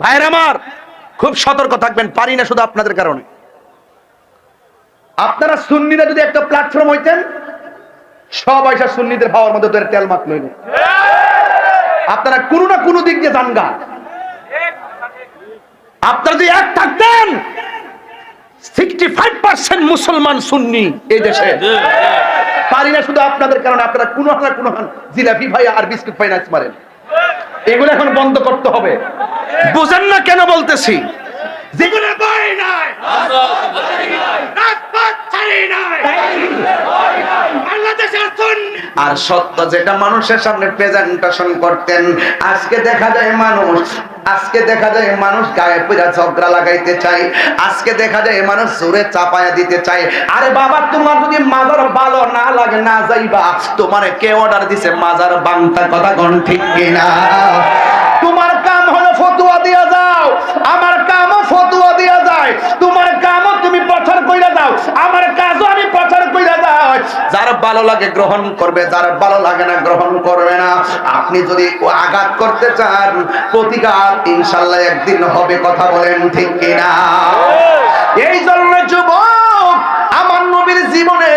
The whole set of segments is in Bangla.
ভাইয়ের আমার খুব সতর্ক থাকবেন পারি না শুধু আপনাদের কারণে। আপনারা সুন্নিরা যদি একটা প্ল্যাটফর্ম হইতেন সব পয়সা সুন্নিদের ভাবার মধ্যে ধরে তেল মাত লইলেন আপনারা কোনো না কোনো দিক দিয়ে জানগা আপনারা যদি এক থাকতেন সিক্সটি ফাইভ পার্সেন্ট মুসলমান সুন্নি এই দেশে। পারি না শুধু আপনাদের কারণে আপনারা কোনো না কোনো জিলাপি ভাই আর বিস্কুট ফাইন্যান্স মারেন। এগুলো এখন বন্ধ করতে হবে। বুঝেন না কেন বলতেছি? যেগুলো নাই আর সত্য যেটা মানুষের সামনে প্রেজেন্টেশন করতেন আজকে দেখা যায় মানুষ আজকে দেখা যায় মানুষ গায়ে পুরা ঝগড়া লাগাইতে চাই আজকে দেখা যায় মানুষ জোরে চাপায়া দিতে চাই আরে বাবা, তোমার যদি মাজার ভালো না লাগে, না যাইবা, তোমার কে অর্ডার দিছে? মাজার বাংতা কথা কোন ঠিক কিনা তোমার কাম হলো ফতুয়া দিয়া যাও আমার কামও ফতুয়া দিয়া যায় তোমার কামও তুমি প্রচার কইরা দাও আমার কাজও আমি প্রচার কইরা দাও যার ভালো লাগে গ্রহণ করবে, যার ভালো লাগে না গ্রহণ করবে না। আপনি যদি আঘাত করতে চান, প্রতিকার ইনশাল্লাহ একদিন হবে, কথা বলেন ঠিক কিনা? এই জন্য যুবক, আমার নবীর জীবনে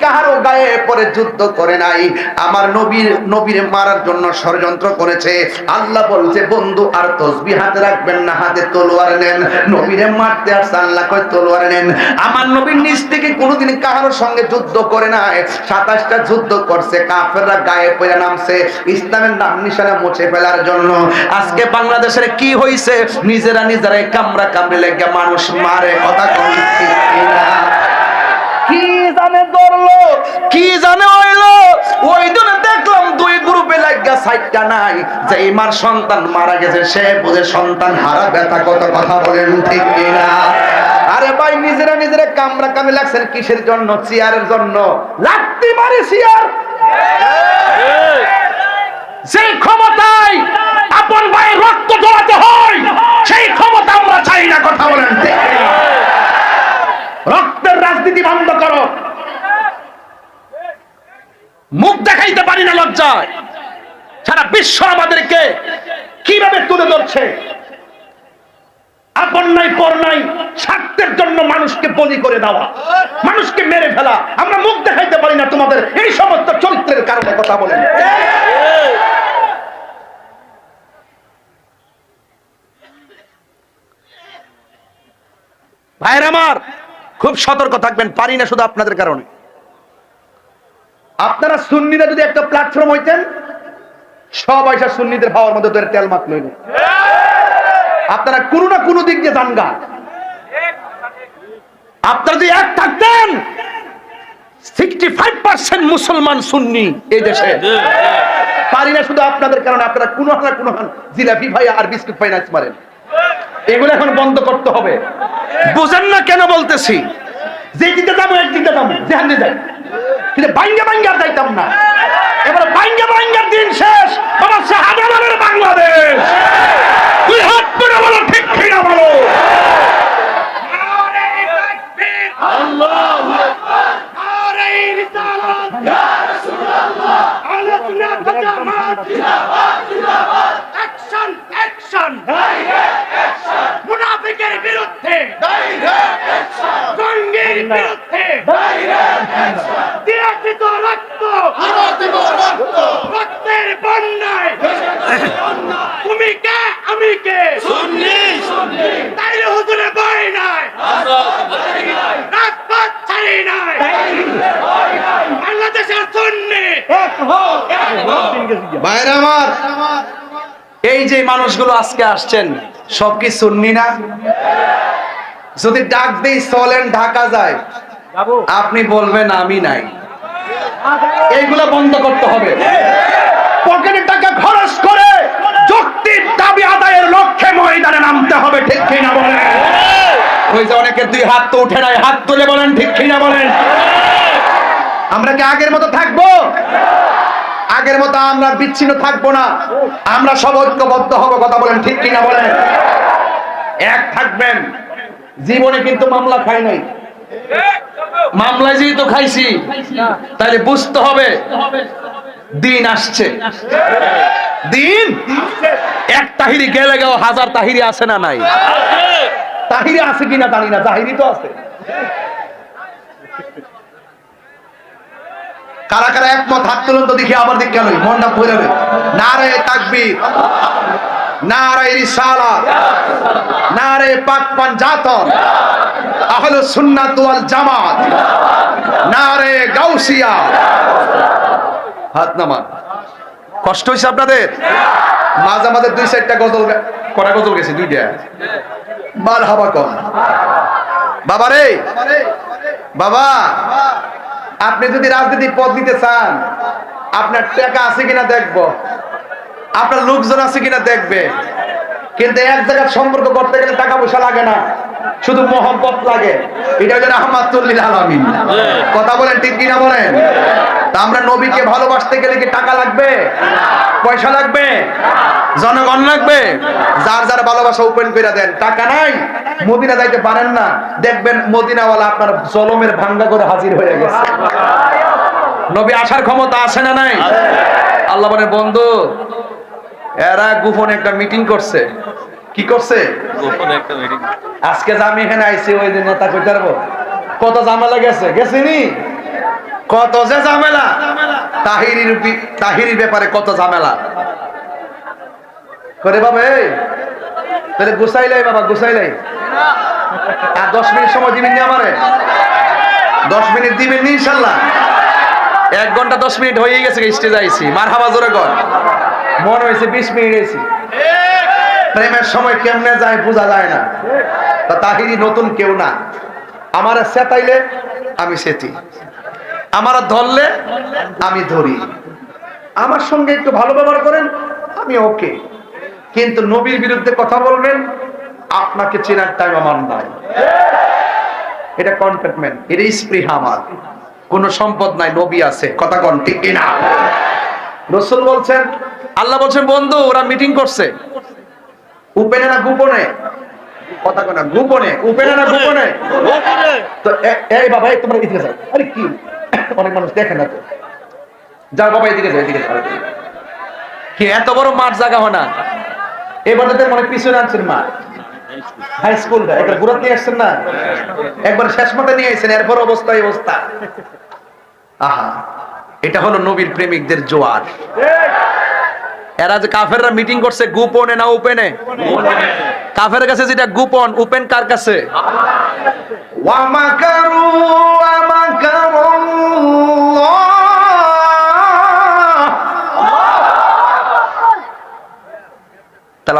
কাহারও গায়ে পরে যুদ্ধ করে নাই। আমার নবীর নবীর মারার জন্য ষড়যন্ত্র করেছে। আল্লাহ বলছে, বন্ধু, আর তসবি হাতে রাখবেন না, হাতে তলোয়ার নেন। নবীরে মারতে আসছে আল্লাহ তলোয়ার নেন। আমার নবীর নিজ থেকে কোনোদিন সঙ্গে যুদ্ধ করে নাই। সাতাশটা যুদ্ধ করছে, কাফেররা গায়ে নামছে। ইসলামের নাম মুছে ফেলার জন্য। আজকে বাংলাদেশের কি হইছে? নিজেরা নিজেরাই কামড়া কামড়ে লেগে মানুষ মারে। কথা? কি জানে ধরলো কি জানে হইল ওই দিনে দেখলাম দুই গ্রুপে লাগা সাইডটা নাই। যে মার সন্তান মারা গেছে, সে বুঝে সন্তান হারা ব্যথা, কত কথা বলেন ঠিক কিনা? আরে ভাই, নিজেরা নিজেরা কামরা কামে লাগছেন কিসের জন্য? চেয়ারের জন্য। লাগতে পারে চেয়ার। সেই ক্ষমতায় আপন ভাই রক্ত জড়াতে হয়, সেই ক্ষমতা আমরা চাই না, কথা বলেন ঠিক? রক্তের রাজনীতি বন্ধ করো। মুখ দেখাইতে পারি না লজ্জায়। সারা বিশ্ব আমাদেরকে কীভাবে তুলে ধরছে? আপন নাই, পর নাই, স্বার্থের জন্য মানুষকে বলি করে দেওয়া, মানুষকে মেরে ফেলা। আমরা মুখ দেখাইতে পারি না তোমাদের এই সমস্ত চরিত্রের কারণে কথা বলেন। ভাইয়ের আমার খুব সতর্ক থাকবেন, পারি না শুধু আপনাদের কারণে। আপনারা সুন্নিরা যদি একটা প্ল্যাটফর্ম হইতেন, সব পয়সা সুন্নিদের ভাবার মধ্যে ধরে তেল মাত লইলেন আপনারা কোনো না কোনো দিক দিয়ে জানগা আপনারা যদি এক থাকতেন সিক্সটি ফাইভ পার্সেন্ট মুসলমান সুন্নি এই দেশে। পারি না শুধু আপনাদের কারণে, আপনারা কোনো না কোনো জিলাপি ভাই আর বিস্কুট ফাইন্যান্স মারেন। এগুলো এখন বন্ধ করতে হবে বুঝেন না কেন বলতেছি যে দিকে যাব এক দিকে যাব যেখানে যাই কিন্তু বাইঙ্গা বাইঙ্গা আর যাইতাম না এবার বাইঙ্গা বাইঙ্গার দিন শেষ শাহজালালের বাংলাদেশ তুই হাত তুলে বলো ঠিক বলো বিরুদ্ধে জঙ্গির বিরুদ্ধে দিয়াচিত রক্ত রক্তের বন্যায় তুমি কে আমি কে তাইলে হুজুরে বই নাই রাজপথ ছাড়ি নাই বাংলাদেশের সুন্নি ভাইরা আমার। এই যে মানুষগুলো আজকে আসছেন সব কি শুননি না? যদি ডাক দিই চলেন ঢাকা যায়। আপনি বলবেন আমি নাই। এইগুলো বন্ধ করতে হবে। পকেটে টাকা খরচ করে যুক্তির দাবি আদায়ের লক্ষ্যে ময়দানে নামতে হবে ঠিক কিনা বলেন? ওই যে অনেকের দুই হাত তো উঠে নাই হাত তুলে বলেন ঠিক কিনা বলেন? আমরা কি আগের মতো থাকব? আগের মতো আমরা বিচ্ছিন্ন থাকব না। আমরা সব ঐক্যবদ্ধ হব কথা বলেন ঠিক কিনা বলেন? এক থাকবেন। জীবনে কিন্তু মামলা খাই নাই। মামলায় যেহেতু খাইছি তাহলে বুঝতে হবে দিন আসছে। দিন? এক তাহিরি গেলে গেও হাজার তাহিরি আছে না নাই? তাহিরি আছে কিনা জানি না তাহিরি তো আছে। কারা কারা একমত, হাত তো দেখি আবার দিক গেল মনটা ভরে যাবে নারে তাকবীর, নারে রিসালাত, নারে পাক পাঞ্জাতন, আহলে সুন্নাত ওয়াল জামাত, নারে গাউসিয়া। হাত নামান। কষ্ট হয়েছে আপনাদের? মাঝ আমাদের দুই সাইডটা গজল কটা গজল গেছে? দুইটা। মার হাবা কম। বাবা রে বাবা। আপনি যদি রাজনীতি পদ নিতে চান, আপনার টাকা আছে কিনা দেখব। আপনার লোকজন আছে কিনা দেখবে। কিন্তু এক জায়গায় সম্পর্ক করতে গেলে টাকা পয়সা লাগে না। শুধু মোহব্বত লাগে। এটা হচ্ছে রহমাতুল্লিল আলামিন। কথা বলেন ঠিক কিনা বলেন? তা আমরা নবীকে ভালোবাসতে গেলে কি টাকা লাগবে? পয়সা লাগবে? জনগণ লাগবে? যার যার ভালোবাসা ওপেন করে দেন। টাকা নাই। মদিনা যাইতে পারেন না। দেখবেন মদিনাওয়ালা আপনার জলমের ভাঙ্গা করে হাজির হয়ে গেছে। নবী আসার ক্ষমতা আছে না নাই? আল্লাহ বলে বন্ধু এরা গোপনে একটা মিটিং করছে। কি করছে? আজকে যে আমি এখানে আইছি ওই দিন নেতা কইতে পারব? কত ঝামেলা গেছে? গেছিনি কত যে ঝামেলা? তাহিরির তাহিরির ব্যাপারে কত ঝামেলা? করে বাবা এই। তাহলে গুছাইলাই বাবা গুছাইলাই আর দশ মিনিট সময় দিবেন নি আমারে? দশ মিনিট দিবেন নি ইনশাল্লাহ। এক ঘণ্টা দশ মিনিট হয়ে গেছে স্টেজ আইছি। মার হাবা জোরে কর। মন হয়েছে বিশ মিনিট হয়েছি প্রেমের সময় কেমনে যায় বোঝা যায় না। তা তাহিরি নতুন কেউ না। আমার সেতাইলে আমি সেতি। আমার ধরলে আমি ধরি। আমার সঙ্গে একটু ভালো ব্যবহার করেন, আমি ওকে। কিন্তু নবীর বিরুদ্ধে কথা বলবেন, আপনাকে চেনার টাইম আমার নাই। এটা কন্টেটমেন্ট এটা স্পৃহা আমার। কোন সম্পদ নাই, নবী আছে, কথা কন, ঠিক কিনা? রসুল বলছেন, আল্লাহ বলছেন, বন্ধু, ওরা মিটিং করছে। উপেনে না গোপনে? কথা কনা গোপনে উপেনে না গোপনে তো এই বাবা তোমরা এদিকে যাও। আরে কি? অনেক মানুষ দেখে না তো। যাও বাবা এদিকে যাও এদিকে যাও কি এত বড় মাঠ জায়গা হয় না? এবার তো মনে পিছনে আনছেন মা। হাই স্কুলটা একবার ঘুরাতে নিয়ে আসছেন না? একবার শেষ মাঠে নিয়ে আসছেন এরপর অবস্থা এই অবস্থা। আহা এটা হলো নবীর প্রেমিকদের জোয়ার। এরা যে কাফেররা মিটিং করছে গোপনে না ওপেনে কাফের কাছে যেটা গোপন ওপেন কার কাছে?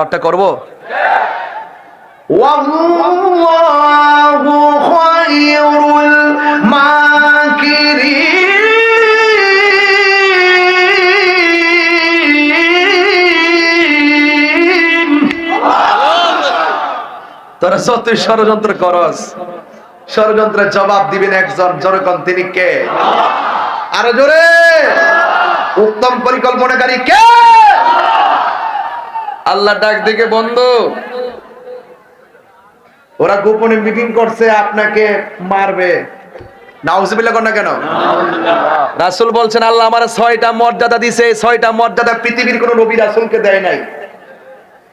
অটটা করব? ওয়াল্লাহু খায়রুল মাকিরিন। তোরা যতই ষড়যন্ত্র করস। ষড়যন্ত্রের জবাব দিবেন একজন, জনগণ, তিনি কে? আরও জোরে! উত্তম পরিকল্পনাকারী কে? আল্লাহ ডাক দিকে বন্ধু। ওরা গোপনে মিটিং করছে, আপনাকে মারবে। না কেন? বলছেন, আল্লাহ আমার ছয়টা মর্যাদা দিছে ছয়টা মর্যাদা পৃথিবীর কোন নবী রাসুলকে দেয় নাই।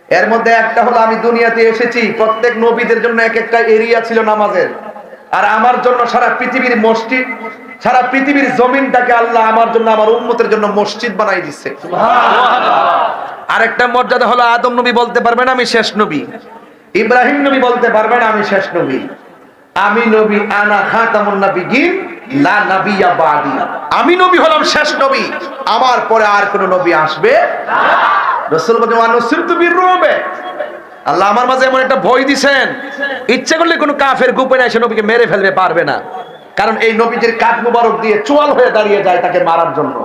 এর মধ্যে একটা হলো আমি দুনিয়াতে এসেছি প্রত্যেক নবীদের জন্য এক একটা এরিয়া ছিল নামাজের। আর আমার জন্য সারা পৃথিবীর মসজিদ সারা পৃথিবীর জমিনটাকে আল্লাহ আমার জন্য আমার উম্মতের জন্য মসজিদ বানাই দিচ্ছে আরেকটা মর্যাদা হলো আদম নবী বলতে পারবেন আমি শেষ নবী। ইব্রাহিম নবী বলতে পারবেন আমি শেষ নবী। আমি নবী আনা খাতামুন নবিয়্যিন লা নাবিয়্যা বাদি। আমি নবী হলাম শেষ নবী আমার পরে আর কোন নবী আসবে রসুল বলতে মানুষিরতু বিরুবে আল্লাহ আমার মাঝে এমন একটা ভয় দিছেন। ইচ্ছে করলে কোনো কাফের গোপনে এসে নবীকে মেরে ফেলবে, পারবে না। কারণ এই নবীজির কাঠ মুবারক দিয়ে চোয়াল হয়ে দাঁড়িয়ে যায় তাকে মারার জন্য।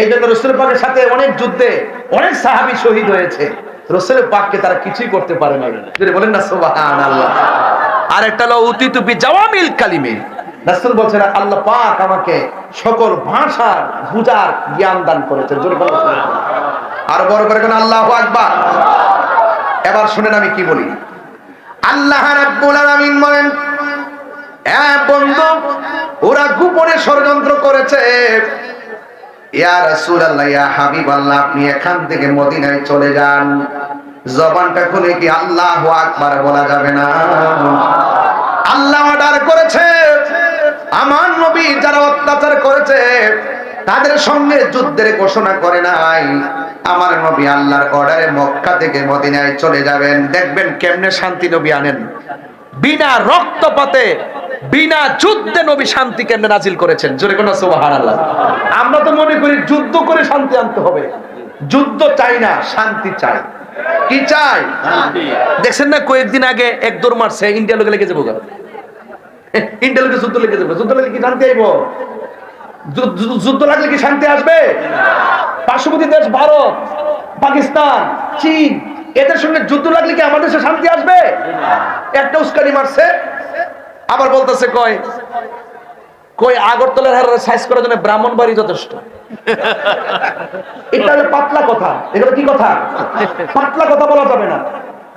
এই জন্য রসুল পাকের সাথে অনেক যুদ্ধে অনেক সাহাবি শহীদ হয়েছে। রসুল পাককে তারা কিছুই করতে পারে না যদি বলেন না সোবাহান আল্লাহ আর একটা হলো উতি তুপি জাওয়ামিল কালিমে। রাসূল বলছেন, আল্লাহ পাক আমাকে সকল ভাষার বুঝার জ্ঞান দান করেছেন। জোরে আর বড় করে কোন আল্লাহু আকবার? এবার শুনেন আমি কি বলি। আল্লাহ বলেন ওরা গোপনে ষড়যন্ত্র করেছে। আপনি এখান থেকে মদিনায় চলে যান। জবানটা খুলে কি আল্লাহু আকবার বলা যাবে না? আল্লাহ অর্ডার করেছে। আমার নবী যারা অত্যাচার করেছে তাদের সঙ্গে যুদ্ধের ঘোষণা করে নাই। আমার নবী আল্লাহর অর্ডারে মক্কা থেকে মদিনায় চলে যাবেন। দেখবেন কেমনে শান্তি নবী আনেন। বিনা রক্তপাতে বিনা যুদ্ধে নবী শান্তি কেমনে নাজিল করেছেন? জোরে কোন সুবহানাল্লাহ। আমরা তো মনে করি যুদ্ধ করে শান্তি আনতে হবে। যুদ্ধ চাই না শান্তি চাই। কি চাই? দেখছেন না কয়েকদিন আগে এক দৌড় মারছে ইন্ডিয়া লোকে লেগে যাব যুদ্ধ লেগে যাব যুদ্ধ কি আইব? যুদ্ধ লাগলে কি শান্তি আসবে? পার্শ্ববর্তী দেশ ভারত, পাকিস্তান, চীন, এদের সঙ্গে যুদ্ধ লাগলে কি আমাদের দেশে শান্তি আসবে? একটা উস্কানি মারছে, আবার বলতেছে কয় কই আগরতলার হার সাইজ করার জন্য ব্রাহ্মণবাড়ি যথেষ্ট। এটা হলো পাতলা কথা। এগুলো কি কথা? পাতলা কথা বলা যাবে না।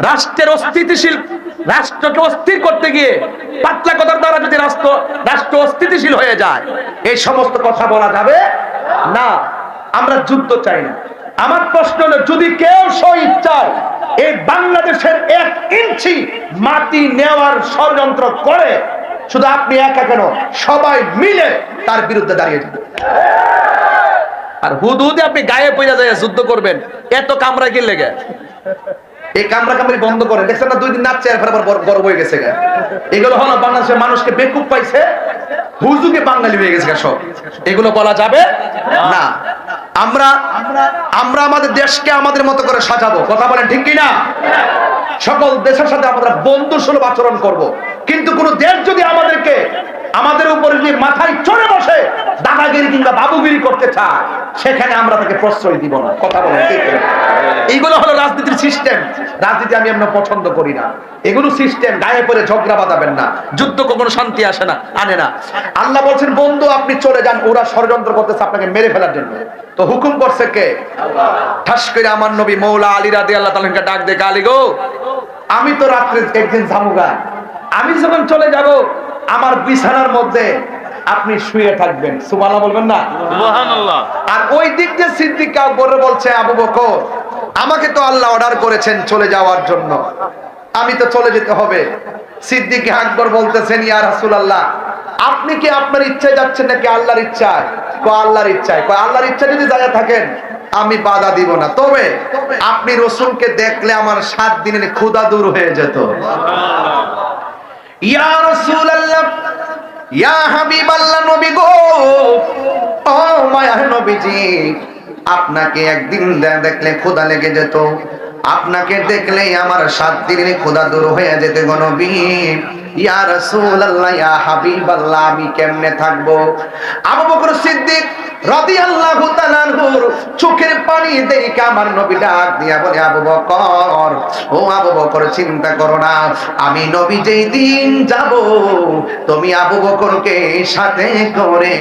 রাষ্ট্রের অস্থিতিশীল, রাষ্ট্রকে অস্থির করতে গিয়ে পাতলা কথার দ্বারা যদি রাষ্ট্র রাষ্ট্র অস্থিতিশীল হয়ে যায়, এই সমস্ত কথা বলা যাবে না। আমরা যুদ্ধ চাই না। আমার প্রশ্ন হলো, যদি কেউ শহীদ চায়, এই বাংলাদেশের এক ইঞ্চি মাটি নেওয়ার ষড়যন্ত্র করে, শুধু আপনি একা কেন, সবাই মিলে তার বিরুদ্ধে দাঁড়িয়ে যাবেন আর হুদ হুদে আপনি গায়ে পয়লা যায় যুদ্ধ করবেন, এত কামরা কি লেগে? এই কামরা কামড়ি বন্ধ করে। দেখছেন না, দুই দিন নাচছে এরপর আবার বড় হয়ে গেছে এগুলো হলো বাংলাদেশের মানুষকে বেকুব পাইছে হুজুকে বাঙালি হয়ে গেছে সব। এগুলো বলা যাবে না। আমরা আমরা আমাদের দেশকে আমাদের মতো করে সাজাবো। কথা বলেন ঠিক কি না সকল দেশের সাথে আমরা বন্ধু সুলভ আচরণ করব। কিন্তু কোন দেশ যদি আমাদেরকে আমাদের উপরে যে মাথায় চড়ে বসে দাদাগিরি কিংবা বাবুগিরি করতে চায়, সেখানে আমরা তাকে প্রশ্রয় দিব না। কথা বলেন? এইগুলো হলো রাজনীতির সিস্টেম রাজনীতি আমি আমরা পছন্দ করি না। এগুলো সিস্টেম গায়ে পরে ঝগড়া বাঁধাবেন না। যুদ্ধ কখনো শান্তি আসে না, আনে না। আল্লাহ বলছেন, বন্ধু, আপনি চলে যান, ওরা ষড়যন্ত্র করতেছে আপনাকে মেরে ফেলার জন্য। তো হুকুম করছে কে? ঠাস করে আমার নবী মৌলা আলী রাদি আল্লাহ তালকে ডাক দেখে আলী গো! আমি তো রাত্রে একদিন জামুগা আমি যখন চলে যাব আমার বিছানার মধ্যে আপনি শুয়ে থাকবেন। সুবহানাল্লাহ বলবেন না? আর ওই দিক যে সিদ্দিক আকবর বলছে আবু বকর আমাকে তো আল্লাহ অর্ডার করেছেন চলে যাওয়ার জন্য। আমি তো চলে যেতে হবে। সিদ্দিক আকবর বলতেছেন ইয়া রাসূলুল্লাহ আপনি কি আপনার ইচ্ছায় যাচ্ছেন নাকি আল্লাহর ইচ্ছায়? কো আল্লাহর ইচ্ছায়। কো আল্লাহর ইচ্ছা যদি যায় থাকেন আমি বাধা দিব না। তবে আপনি রসুলকে দেখলে আমার সাত দিনের ক্ষুধা দূর হয়ে যেত। ইয়া রাসূলুল্লাহ, ইয়া হাবিবাল্লাহ নবী গো, ও মায়ার নবীজি, আপনাকে একদিন দেখলে খোদা লেগে যেত। আপনাকে দেখলেই আমার সাত দিনে খোদা দূর হয়ে যেত গো নবী। ইয়া রাসূলুল্লাহ, ইয়া হাবিবাল্লাহ, আমি কেমনে থাকব? আবু বকর সিদ্দিক রাদিয়াল্লাহু তাআলার চোখের পানি দেখে আমার নবী ডাক দিয়া বলে, আবু বকর, ও আবু বকর, চিন্তা করো না, আমি নবী যেই দিন যাব, তুমি আবু বকরকে সাথে করে